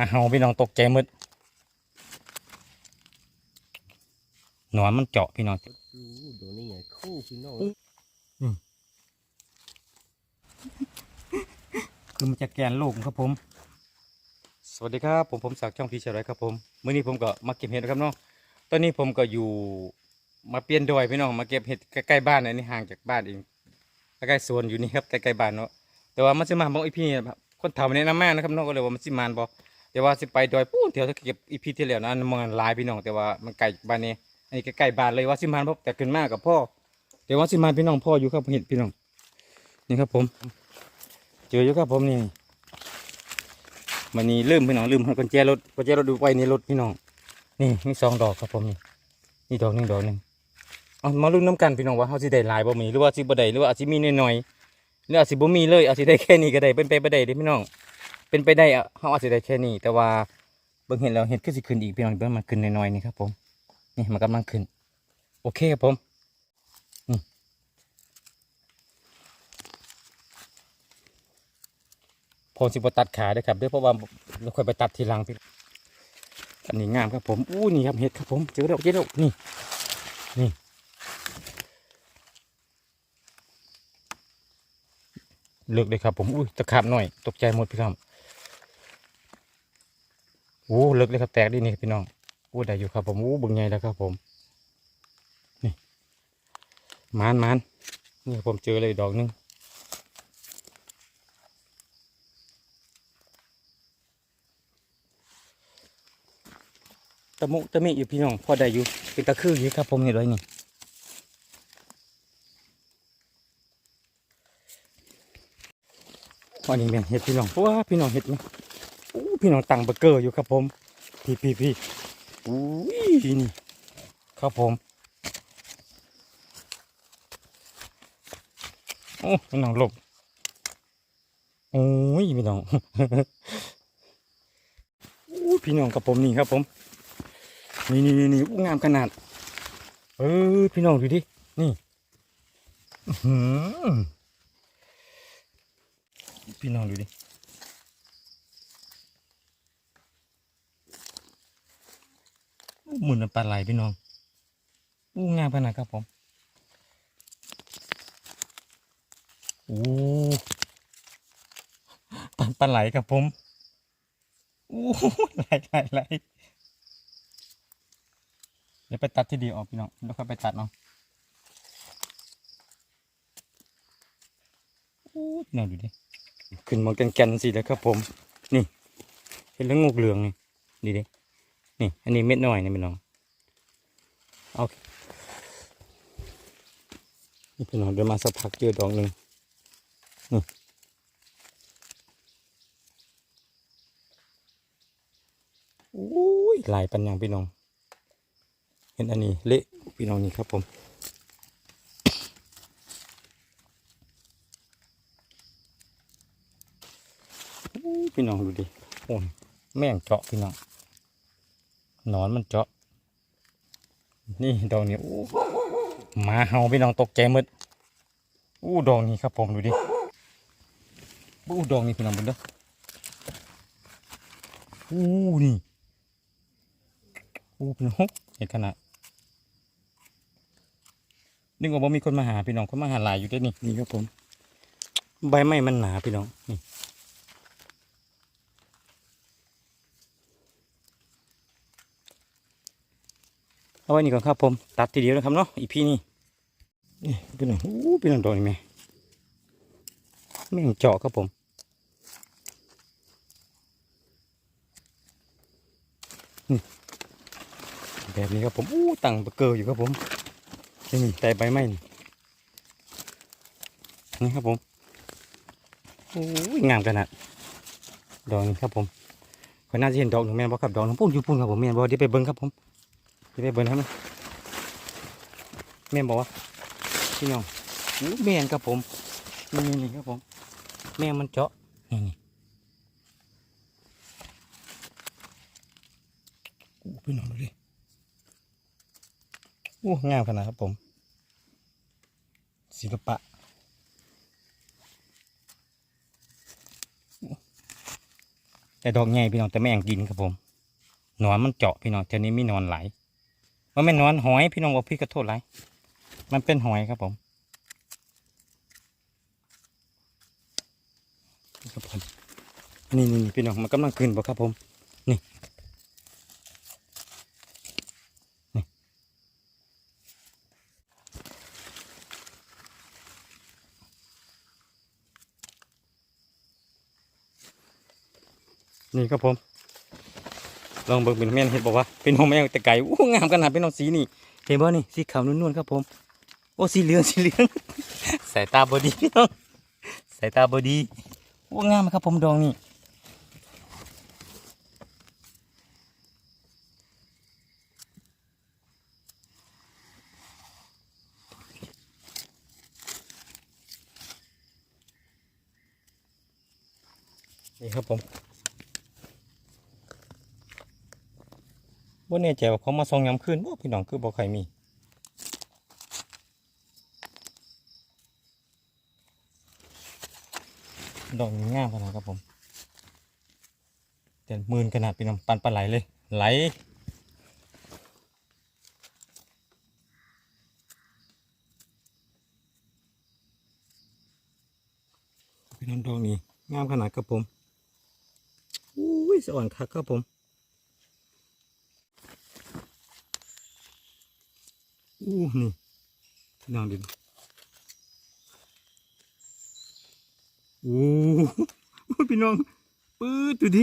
าเฮาพี่น้องตกใจหมืดหนอนมันเจาะพี่น้องอู้โดนนี่ไงคู่พี่น้องคือมันจะแกนโลกครับผม สวัสดีครับผมผมศักดิ์ช่องพีเชอร์ไรครับผมมื้อนี้ผมก็มาเก็บเห็ดนะครับเนาะตอนนี้ผมก็อยู่มาเปลี่ยนดอยพี่น้องมาเก็บเห็ดใกล้ๆบ้านนะนี่ห่างจากบ้านเองใกล้ๆสวนอยู่นี่ครับใกล้ๆบ้านเนาะแต่ว่ามันสิมาบอกอีพี่ครับคนเฒ่าแนะนำมานะครับเนาะก็เลยว่ามันสิมานบ่ แต่ว่าสิไปดอยปูนเที่ยวถ้าเก็บอีพีที่แล้วนะอันมันหลายพี่น้องแต่ว่ามันไกลบ้านนี้อันนี้ใกล้บ้านเลยว่าสิมานบ่แต่ขึ้นมากับพ่อแต่ว่าสิมานพี่น้องพ่ออยู่ครับเห็ดพี่น้องนี่ครับผมเจออยู่ครับผมนี่มันนี่ลืมพี่น้องลืมกุญแจรถกุญแจรถดูไว้ในรถพี่น้องนี่มีสองดอกครับผมนี่นี่ดอกหนึ่งดอกหนึ่งเอามาลุ้นน้ำกันพี่น้องว่าเขาสิได้ลายบ่มีหรือว่าสิบ่ได้หรือว่าอาจสิมีน้อยๆหรืออาจสิบ่มีเลยอาจสิได้แค่นี้ก็ได้เป็นไปบ่ได้เด้พี่น้อง เป็นไปได้อะเขาอาจสิได้แค่นี้ แต่ว่าเบิ่งเห็นแล้วเห็ดก็สิขึ้นอีกพี่น้องเบิ่งมันขึ้นน้อยๆนี่ครับผมนี่มันกำลังขึ้น โอเคครับผมผมสิบตัดขาด้วยครับด้วยเพราะว่าเราค่อยไปตัดทีหลังพี่อันนี้งามครับผมอู้นี่ครับเห็ดครับผมเจอแล้วเจอแล้วนี่นี่เลือกเลยครับผมอุ้ยตะขาบหน่อย ตกใจหมดพี่ครับ โอ้เลิกเลยครับแตกดีนี่พี่น้องอู้ได้อยู่ครับผมโอ้บึงใหญ่แล้วครับผม นี่มานมานนี่ครับผมเจอเลยดอกหนึงตะมุตะมิอยู่พี่น้องพอได้อยู่เป็นตะคืออยู่ครับผมนี่เลยนี่อันนี้เป็นเห็ดพี่น้องว่าพี่น้องเห็ดไหม พี่น้องตังเบอร์เกอร์อยู่ครับผม พี่พี่พี่อู้ยนี่ครับผมโอ้พี่น้องหลบโอ้ยพี่น้องอู้พี่น้องกับผมนี่ครับผมนี่นี่นี่งามขนาด เออพี่น้องดูดินี่พี่น้องดูดิ หมุนเป็นปลาไหลพี่น้องอู้งามขนาดครับผมโอ้ปลาปลาไหลครับผมอู้ไหลไหลไหลเดี๋ยวไปตัดที่ดีออกพี่น้องแล้วค่อยไปตัดเนาะโอ้พี่น้องดูดิขึ้นมาแกนๆสิแล้วครับผม นี่เห็นแล้วงูเหลืองนี่ดีดิ นี่ อันนี้เม็ดน้อยนี่พี่น้องเอานี่พี่น้องเดินมาสักพักเจอดอกหนึ่งนี่โอ้ยหลายปันยังพี่น้อง เห็นอันนี้เละพี่น้องนี่ครับผมพี่น้องดูดิโอ้ยแม่งเจาะพี่น้อง นอนมันเจาะ นี่ดอกนี้โอ้หมาเห่าพี่น้องตกใจหมดอู้ดอกนี้ครับผมดูดิอู้ดอกนี้พี่น้องเบิ่งเด้ออู้นี่อู้พี่น้องเห็นขนาดนึกว่าบ่มีคนมาหาพี่น้องคนมาหาหลายอยู่ด้วยนี่นี่ครับผม ใบไม้มันหนาพี่น้องนี่ เอาไว้นี่ก่อนครับผมตัดทีเดียวนะครับเนาะอีพี่นี่นี่พี่น้องอู้พี่น้องโดนไหมแม่งเจาะครับผมนี่แบบนี้ครับผมอู้ตั้งเบอร์เกอร์อยู่ครับผมนี่แต่ใบไม้นี่นี่ครับผมโอ้งามขนาดดอกนี้ครับผมก็น่าจะเห็นดอกหนึ่งแม่บ่ครับดอกหนึ่งปุ่นอยู่ปุ่นครับผมแม่นบ่เดี๋ยวไปเบิ้งครับผม เดี๋ยวไปเบิ้งครับแม่นบอกว่าพี่น้องแม่นครับผมนี่นี่นี่ครับผม แม่มันเจาะนี่นี่โอ้พี่น้องดูดิโอ้งามขนาดครับผม ศิลปะแต่ดอกใหญ่พี่น้องแต่ไม่แองกินครับผมหนอนมันเจาะพี่น้องเท่านี้มีนอนไหลายว่าไม่นนอนหอยพี่น้องบอกพี่กระโทษไรมันเป็นหอยครับผมนี่ครับผมนี่นี่นี่พี่น้องมันกำลังขึ้นบ่ครับผมนี่นี่นี่ครับผม ลองเบิ่งเป็นแม่นเห็นบอกว่าเป็นหงแมวแต่ไก่อู้งามขนาดเป็นน้องสีนี่เห็นบ่นี่สีขาวนวลๆครับผมโอ้สีเหลืองสีเหลืองสายตาบอดีพี่น้องสายตาบอดีโอ้งามครับผมดองนี่ครับผมบ่แน่ ใจว่าเขามาส่องยามคืนบ่พี่น้องคือบ่ใครมีดอกนี้งามขนาดครับผมแต่หมื่นขนาดเป็นน้ำปันปลาไหลเลย ไหลเป็นน้ำดอกนี้งามขนาดครับผมอุ้ยสะอ่อนคักครับผม อู้นี่พี่น้องดูโอ้โหพี่น้องปื๊ดดูดิ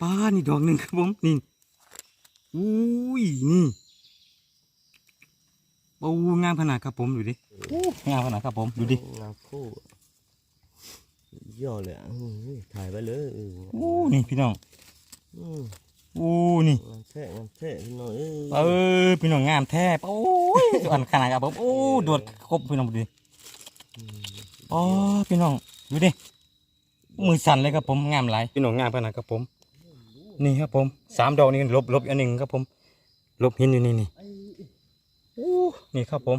ป้านี่ดอกหนึ่งครับผมนี่อุ้ยนี่โอ้งามขนาดครับผมดูดิโอ้งามขนาดครับผมดูดิงามคู่ย่อเลยอะอืมถ่ายไปเลยเออโอ้นี่พี่น้อง อืมโอ้นี่งามแท้งามแท้พี่น้องเอ้ยเออพี่น้องงามแท้โอ้ยสวรรค์ขนาดครับผมโอ้โดดครบพี่น้องดูดิมอ๋อพี่น้องดูดิมือสั่นเลยครับผมงามหลายพี่น้องงามขนาดครับผม นี่ครับผมสามดอกนี่ลบลบอันหนึ่งครับผมลบหินอยู่นี่นี่อู้นี่ครับผม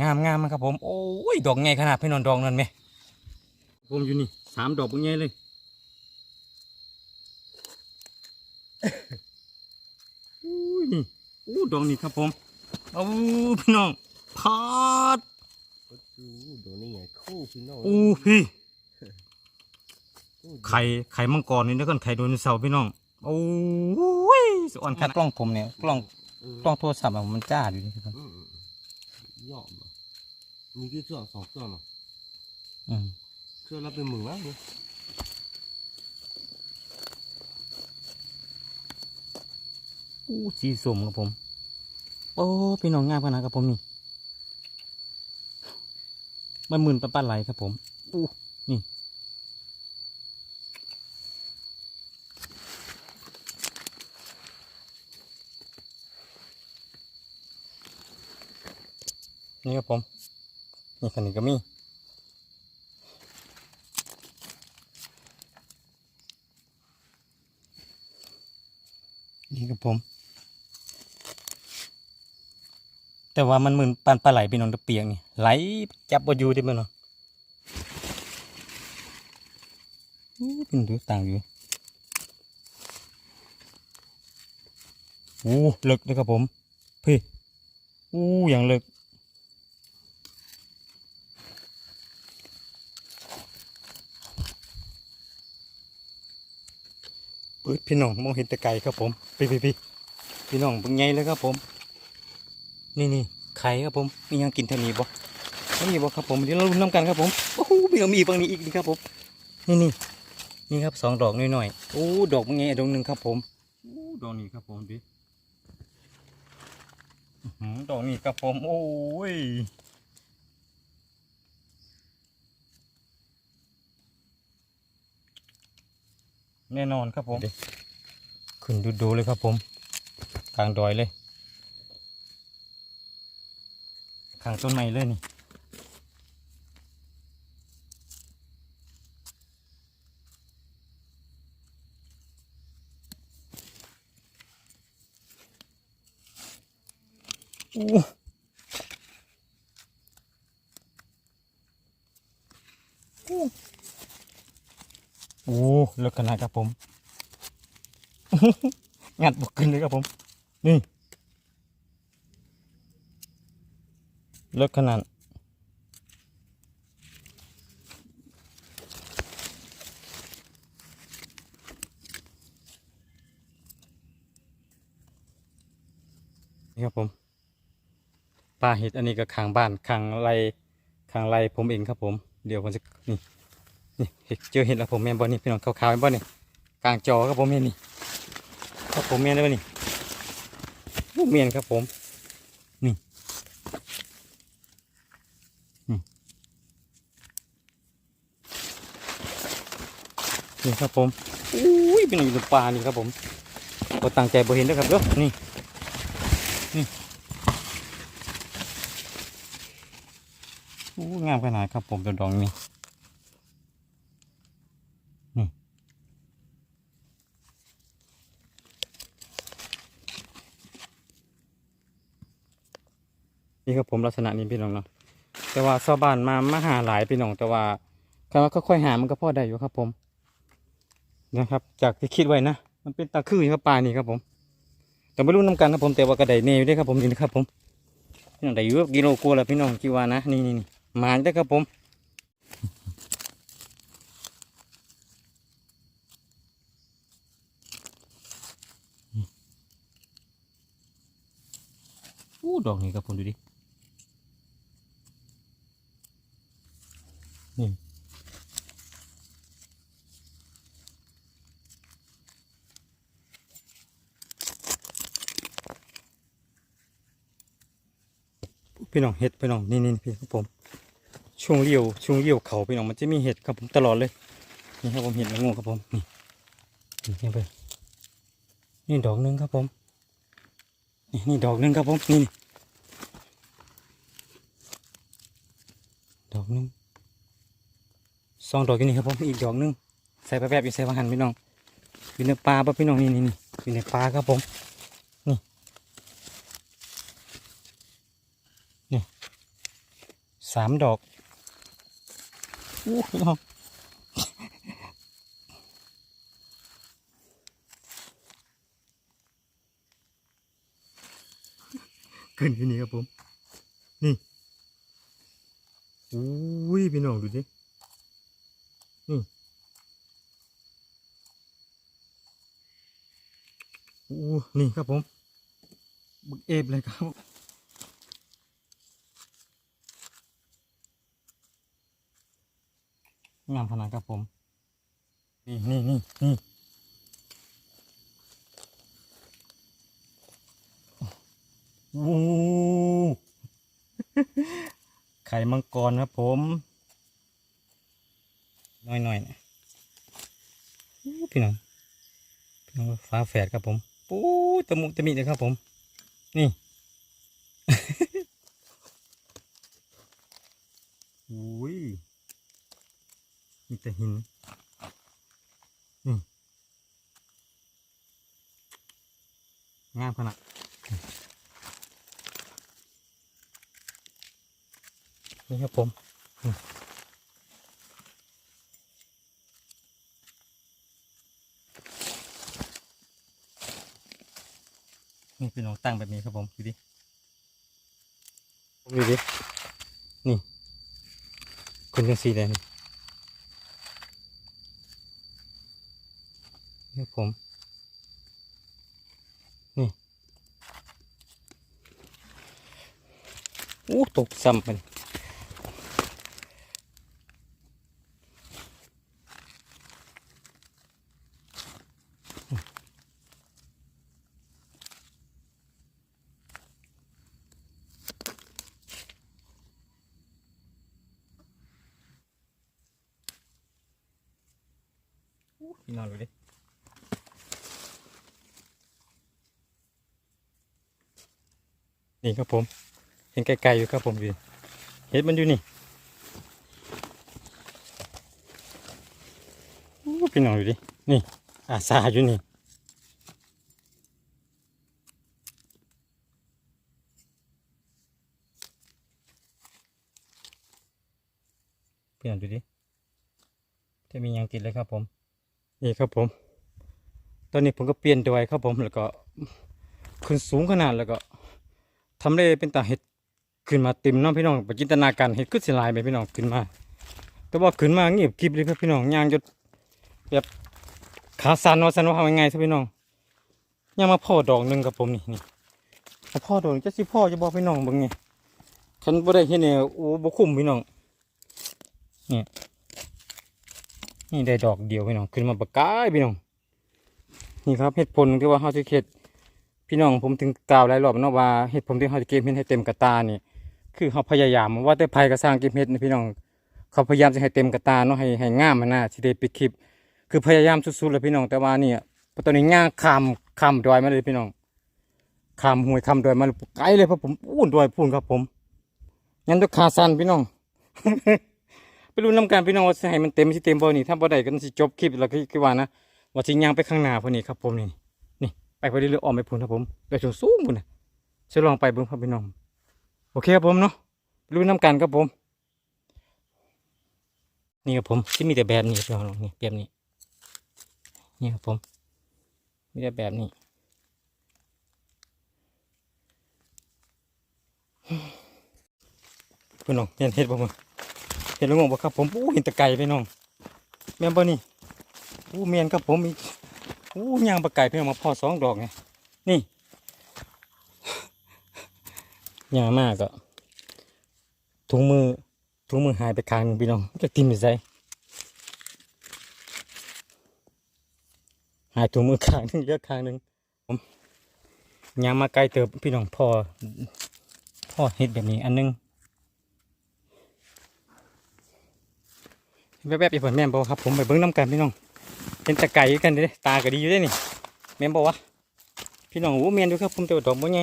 งามงามครับผม โอ้ยดอกใหญ่ขนาดพี่น้องดอกนั่นไหมผมอยู่นี่สามดอกเป็นไงเลย อู้ยนี่อู้ดอกนี่ครับผมโอ้พี่น้องพาดก็ดูโดนี่ไงคู่พี่น้องอู้พี่อู้ไข่ไข่มังกรนี่แล้วก็ไข่ไดโนเสาร์พี่น้องโอ้ยสวรรค์คัดกล้องผมเนี่ยกล้องเออกล้องโทรศัพท์อะมันจ้าอยู่นี่ครับอืมย่อมามีกี่เครื่องสองเครื่องเนาะอืมเครื่องละเป็นหมื่นนะเนี่ย สีสมครับผม โอ้พี่น้องงามขนาดครับผมนี่ มันมื่นปลาปลาไหลครับผมอู้นี่ นี่ครับผม นี่คันนี้ก็มีนี่ครับผม แต่ว่ามันเหมือนปานปลาไหลพี่น้องตะเปียงนี่ไหลจับบอยู่ที่มันเนาะเป็นดูต่างอยู่อู้เลิกเลยครับผมพี่อู้อย่างเลิกเปิดพี่น้องมองเห็นแต่ไกลครับผมพี่พี่พี่พี่น้องเป็นไงเลยครับผม นี่นี่ไข่ครับผมมียังกินเท่านี้บ่ไม่มีบ่ครับผมเดี๋ยวเราลุ้นน้ำกันครับผมโอ้โหมีเอามีฝั่งนี้อีกนี่ครับผมนี่นี่นี่ครับสองดอกน้อยๆโอ้ดอกเป็นไงดอกหนึ่งครับผมโอ้ดอกนี้ครับผมดิอื้อหือดอกนี้ครับผมโอ้ยแน่นอนครับผมขึ้นดูดูๆเลยครับผม กลางดอยเลย ข้างต้นไม้เลยนี่อู้อู้โอ้เลิกขนาดครับผม งัดบกขึ้นเลยครับผม นี่ เลิกขนาดนี่ครับผมปลาเห็ดอันนี้ก็ขางบ้านขางไรขางไรผมเองครับผม เดี๋ยวผมจะนี่นี่เห็ดเจอเห็ดแล้วผมแม่บอนี่พี่น้องขาวๆแม่นบอนี่กลางจอครับผมเห็นนี่ครับผมแม่นได้บอนี่โอ้เมียนครับผม นี่ครับผมอุ้ยเป็นอยู่ในปลานี่ครับผมก็ตั้งใจบ่เห็นด้วครับเด้อนี่นี่อู้งามขนาดครับผมตัวดองนี่นี่นี่ครับผมลักษณะนี้พี่น้องเนาะแต่ว่าชาวบ้านมามาหาหลายพี่น้องแต่ว่าคำว่าค่อยๆหามันก็พอได้อยู่ครับผม นะครับ จากที่คิดไว้นะ มันเป็นตาคืออยู่ครับปลานี่ครับผม แต่ไม่รู้น้ำกันครับผมแต่ว่ากระไดเนยอยู่ด้ครับผมนี่นะครับผมพี่น้องได้อยู่กิโลกว่าแล้วพี่น้องคิดว่านะนี่นี่นี่มาได้ครับผมอู้ดอกนี่ครับผมดูดินี่ พี่น้องเห็ดพี่น้องนี่นี่พี่ครับผมช่วงเลี้ยวช่วงเลี้ยวเขาพี่น้องมันจะมีเห็ดครับผมตลอดเลยนี่ครับผมเห็ดละงูครับผมนี่นี่ไปนี่ดอกหนึงครับผมนี่นี่ดอกหนึงครับผมนี่นดอกหนึงสองดอกอยู่นี่ครับผมอีกดอกหนึงใส่ไปแบบอยู่ใส่วางหันพี่น้องอยู่ในปลาป่ะพี่น้องนี่นี่นี่อยู่ในปลาครับผม สามดอกโอ้พี่น้องขึ้นที่นี่ครับผม นี่อุ้ยพี่น้องดูดินี่โอ้นี่ครับผมบึกเอฟเลยครับ งามขนาดครับผม นี่นี่นี่นี่โอ้ไข่มังกรครับผมน้อยๆนะอู้พี่น้องพี่น้องฟ้าแฝดครับผมปู๊ตะมุตะมิเลยครับผม นี่ อุ้ย มี แต่หินนี่งามขนาดนี่ครับผมนี่เป็นน้องตั้งแบบนี้ครับผมดูดิดูดินี่คนยังสีแดง นี่ผม นี่อู้ตกซ้ำมันอู้พี่นอนดูดิ นี่ครับผม เห็นไกลๆอยู่ครับผมดูดิเห็ดมันอยู่นี่พี่น้องดูดิ นี่ อาซาอยู่นี่พี่น้องดูดิ จะมีหยังติดเลยครับผม นี่ครับผม ตอนนี้ผมก็เปลี่ยนดอยครับผม แล้วก็ขึ้นสูงขนาดแล้วก็ ทำได้เป็นตาเห็ดขึ้นมาเต็มเน้องพี่น้องไปจินตนาการเห็ดขึ้นสิลายไปพี่น้องขึ้นมา แต่ว่าขึ้นมาเงียบกริบเลยครับพี่น้องย่างจนแบบขาสันว่าสันว่าเอายังไงซะพี่น้องย่างมาพ่อดอกหนึ่งกับผมนี่นี่มาพ่อดอกจะสิพ่อจะบอกพี่น้องบึงไงคันบ่ได้เห็นเนี่ยโอ้บ่คุ้มพี่น้องเนี่ยนี่ได้ดอกเดียวพี่น้องขึ้นมาปะกายพี่น้องนี่ครับเหตุผลที่ว่าเฮาสิเฮ็ด พี่น้องผมถึงกล่าวหลายรอบเนาะว่าเหตุผลที่เฮาจะเก็บเห็ดให้เต็มกระตานี่คือเฮาพยายามว่าแต่ภัยก็สร้างเก็บเห็ดนี่พี่น้องเขาพยายามจะให้เต็มกระตาเนาะให้ให้งามมันน่ะสิได้ปิดคลิป คือพยายามสุดๆเลยพี่น้องแต่ว่าเนี่ยตอนนี้ย่างข้ามข้ามดอยมาเลยพี่น้องข้ามห้วยข้ามดอยมาไกลเลยเพราะผมอู้นดอยพูนครับผมงั้นต้องขาสั้นพี่น้องไปรู้น้ำกันพี่น้องว่าให้มันเต็มสิเต็มบ่นี่ถ้าบ่ได้ก็สิจบคลิปแล้วก็คิดว่านะว่าสิย่างไปข้างหน้าพุ่นนี่ครับผมนี่ ไปไปเรื่อยๆอ้อมไปพุ่นครับผมไปสูงสูงพุ่นนะจะลองไปเบิ่งครับพี่น้องโอเคครับผมเนาะรู้น้ำกันครับผม นี่ครับผมที่มีแต่แบบนี้พี่น้องนี่แบบนี้นี่ครับผมมีแต่แบบนี้พี่น้องเห็นเห็ดบ่มึงเห็นแล้วงงบ่ครับผมอู้เห็นแตะไก่พี่น้องแม่นบ่นี่อู้เมียนกับผมอีก อู้ยางปลาไก่เพิ่งมาพอสองดอกไงนี่ยางมากก็ถุงมือถุงมือหายไปข้างหนึงพี่น้องจะติมไปใส่หายถุงมือข้างหนึงเลือกข้างหนึงผมยางมาไกลเติบพี่น้องพอพอเห็ดแบบนี้อันหนึงแวบๆอีกผลแม่นบอกครับผมไปเบิ้งน้ำกันพี่น้อง เป็นตะไก่กันเด้ตาก็ดีอยู่ด้นี่แม่นบอกว่าพี่น้องโอ้เมนดูครับผมแต่ว่าดอกบ่ใหญ่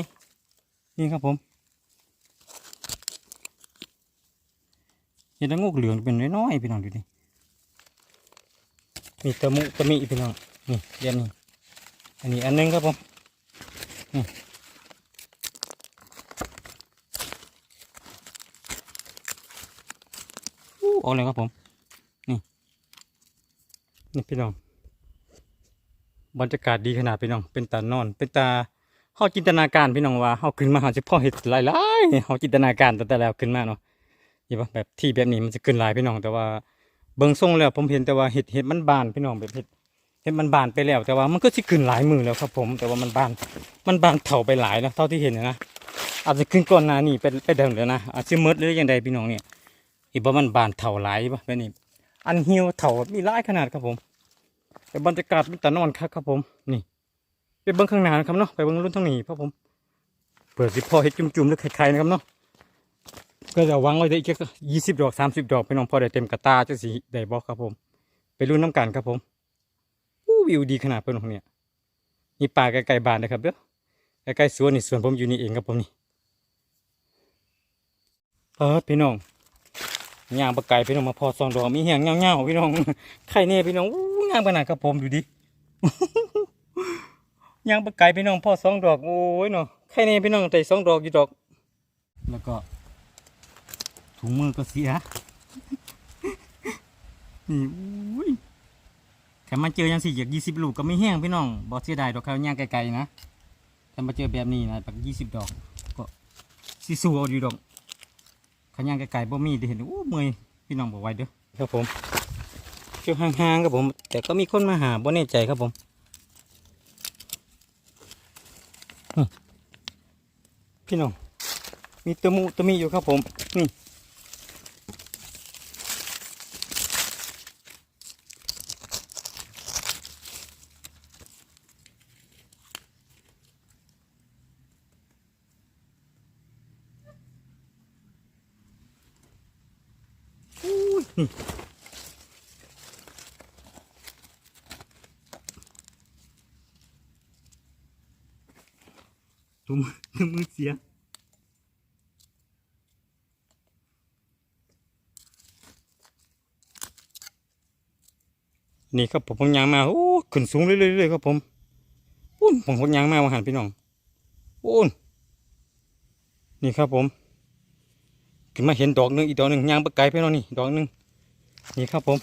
นี่ครับผมเห็นแตะงกเหลืองเป็นน้อยๆพี่น้องดูดิมีตะมุตะมิพี่น้องนี่เดี๋ยวนี้อันนี้อันนึงครับผมนี่อู้ออกเลยครับผม นี่ นี่พี่น้อง บรรยากาศดีขนาดพี่น้อง เป็นตานอน เป็นตาเฮาจินตนาการพี่น้องว่าเฮาขึ้นมาเฮาสิพ่อเห็ดหลายๆเฮาจินตนาการแตั้งแต่แล้วขึ้นมาเนาะนี่ว่าแบบที่แบบนี้มันจะขึ้นหลายพี่น้อง แต่ว่าเบิ่งทรงแล้วผมเห็นแต่ว่าเห็ดเห็ดมันบานพี่น้องแบบเห็ดเห็ดมันบานไปแล้ว แต่ว่ามันก็สิขึ้นหลายมือแล้วครับผม แต่ว่ามันบาน มันบานเถ่าไปหลายแล้วเท่าที่เห็นนะอาจจะขึ้นก่อนหน้านี้ไปไปเดิมแล้วนะอาจจะมืดหรือยังใดพี่น้องเนี่ยอีบ่มันบานเถ่าหลายปะแบบนี้อันเหี่ยวเถ่ามีหลายขนาดครับผม แต่บรรยากาศมันตะนอนครับครับผมนี่ไปเบิ้งข้างหน้านะครับเนาะไปเบิ้งรุ่นทางนี้ครับผมเปิดสิพอเห็ดจุ่มๆหรือไข่ๆนะครับเนาะก็จะวางไว้ได้อีกยี่สิบดอกสามสิบดอกพี่น้องพอได้เต็มกระตาจะสีได้บอกครับผม ไปรุ่นน้ำกันครับผมอู้วิวดีขนาดเพื่อนของเนี่ยมีป่าใกล้ๆบ้านนะครับเด้อใกล้ๆสวนนี่สวนผมอยู่นี่เองครับผมนี่เออพี่น้องย่างปลาไก่พี่น้องมาพอซองดอกมีเหียงเงาๆพี่น้องไข่เนี่ยพี่น้องอู้ งามขนาดครับผมดูดิย่างปลาไก่พี่น้องพ่อสองดอกโอ้ยเนาะแค่นี้พี่น้องแต่สองดอกอยู่ดอก แล้วก็ ถุงมือก็เสียนี่อุ้ยแถมมาเจอยังสี่จากยี่สิบลูกก็ไม่แห้งพี่น้องบอเสียดายดอกเขาย่างไกลๆนะแต่มาเจอแบบนี้นะแบบยี่สิบดอก ก็สิสูเอาอยู่ดอกเขาย่างไกลๆบ่มีได้เห็นโอ้เมื่อยพี่น้องบอกไว้เด้อครับผม เที่ห่างๆครับผม แต่ก็มีคนมาหาบ่แน่ใจครับผมพี่น้องมีตะมุตะมีอยู่ครับผมนี่อุ้ย นี่ตุ้มตุ้มมือเสียนี่ครับผมผมยางมาโอ้ขึ้นสูงเรื่อยๆครับผมอุ้นผมผมยางมาว่าหันพี่น้องอุ้นนี่ครับผมขึ้นมาเห็นดอกหนึ่งอีกดอกหนึ่งยางปะไก่พี่น้องนี่ดอกหนึ่งนี่ครับผม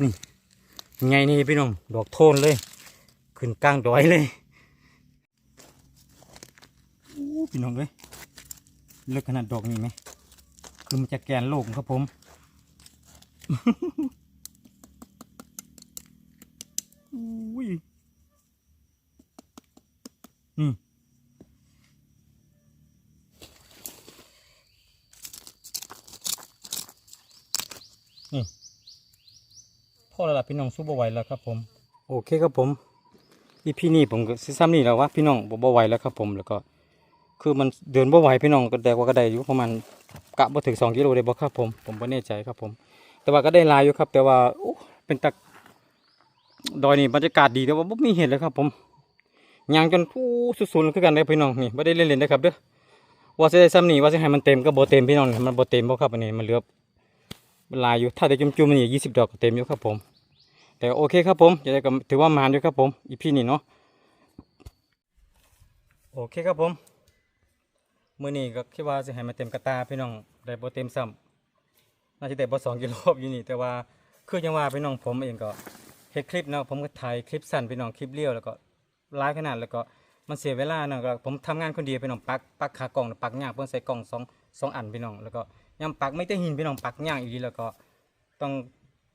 นี่ไงนี่พี่น้องดอกโทนเลย ขึ้นกลางดอยเลยอู้ พี่น้องเลยเลือกขนาดดอกนี้ไหมคือมันจะแกนโลกครับผม อุ้ยอืมนี่พ่อแล้วล่ะพี่น้องสู้บ่ไหวแล้วครับผม โอเคครับผมอีพี่นี่ผมก็ซิซ้ำนี่แล้ววะพี่น้องบ่บ่ไหวแล้วครับผมแล้วก็ คือมันเดินบ่ไหวพี่น้องก็แต่ว่าก็ได้อยู่ประมาณกะบ่ถึงสองกิโลได้บ่ครับผมผมบ่แน่ใจครับผม แต่ว่าก็ได้ลายอยู่ครับ แต่ว่าเป็นตักดอยนี่บรรยากาศดีแต่ว่าบ่มีเห็นเลยครับ ผมยางจนผู้สุดๆคือกันเลยพี่น้องนี่บ่ได้เล่นๆนะครับเด้อว่าสิได้ซ้ำนี่ว่าสิให้มันเต็มก็บ่เต็มพี่น้องมันบ่เต็มบ่ครับอันนี้มันเหลือลายอยู่ถ้าได้จุ่มๆนี่20ดอกก็เต็มอยู่ครับผม แต่โอเคครับผมจะได้ก็ถือว่ามานอยู่ครับผมอีพี่นี่เนาะโอเคครับผม มื้อนี้ก็คิดว่าสิให้มันเต็มกระตาพี่น้องได้บ่เต็มซ้ำน่าจะได้บ่2กิโลอยู่นี่ แต่ว่าคือจังว่าพี่น้องผมเองก็เฮ็ดคลิปเนาะผมก็ถ่ายคลิปสั้นพี่น้องคลิปเรียวแล้วก็หลายขนาดแล้วก็มันเสียเวลาเนาะก็ผมทำงานคนเดียวพี่น้องปักปักขากล่องปักยากเพิ่นใส่กล่องสองสองอันพี่น้องแล้วก็ยามปักไม่ได้หินพี่น้องปักยากอีกแล้วก็ต้อง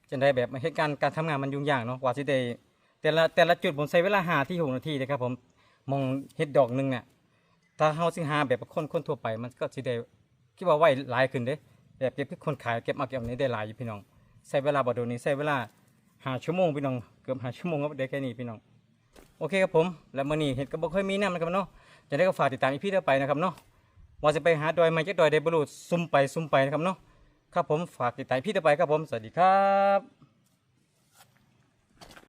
จะได้แบบเหตุการณ์การทำงานมันยุ่งยากเนาะกว่าที่ได้แต่ละแต่ละจุดผมใช้เวลาหาที่หกนาทีนะครับผมมองเห็ดดอกหนึ่งเนี่ย ถ้าเฮาสิหาแบบคนคนทั่วไปมันก็สิได้คิดว่าไวหลายขึ้นเด้แบบเก็บที่คนขายเก็บมาเก็บนี้ได้หลายอยู่พี่น้องใช้เวลาบ่โดนนี้ใช้เวลาหาชั่วโมงพี่น้องเกือบหาชั่วโมงก็ได้แค่นี้พี่น้องโอเคครับผมแล้วมื้อนี้เห็ดก็บ่ค่อยมีน้ำนะครับเนาะจะได้ก็ฝากติดตามอีพีต่อไปนะครับเนาะว่าจะไปหาดอยไม้จักดอยได้บ่รู้ซุ่มไปซุ่มไปนะครับเนาะครับผมฝากติดตามอีพีต่อไปครับผมสวัสดีครับ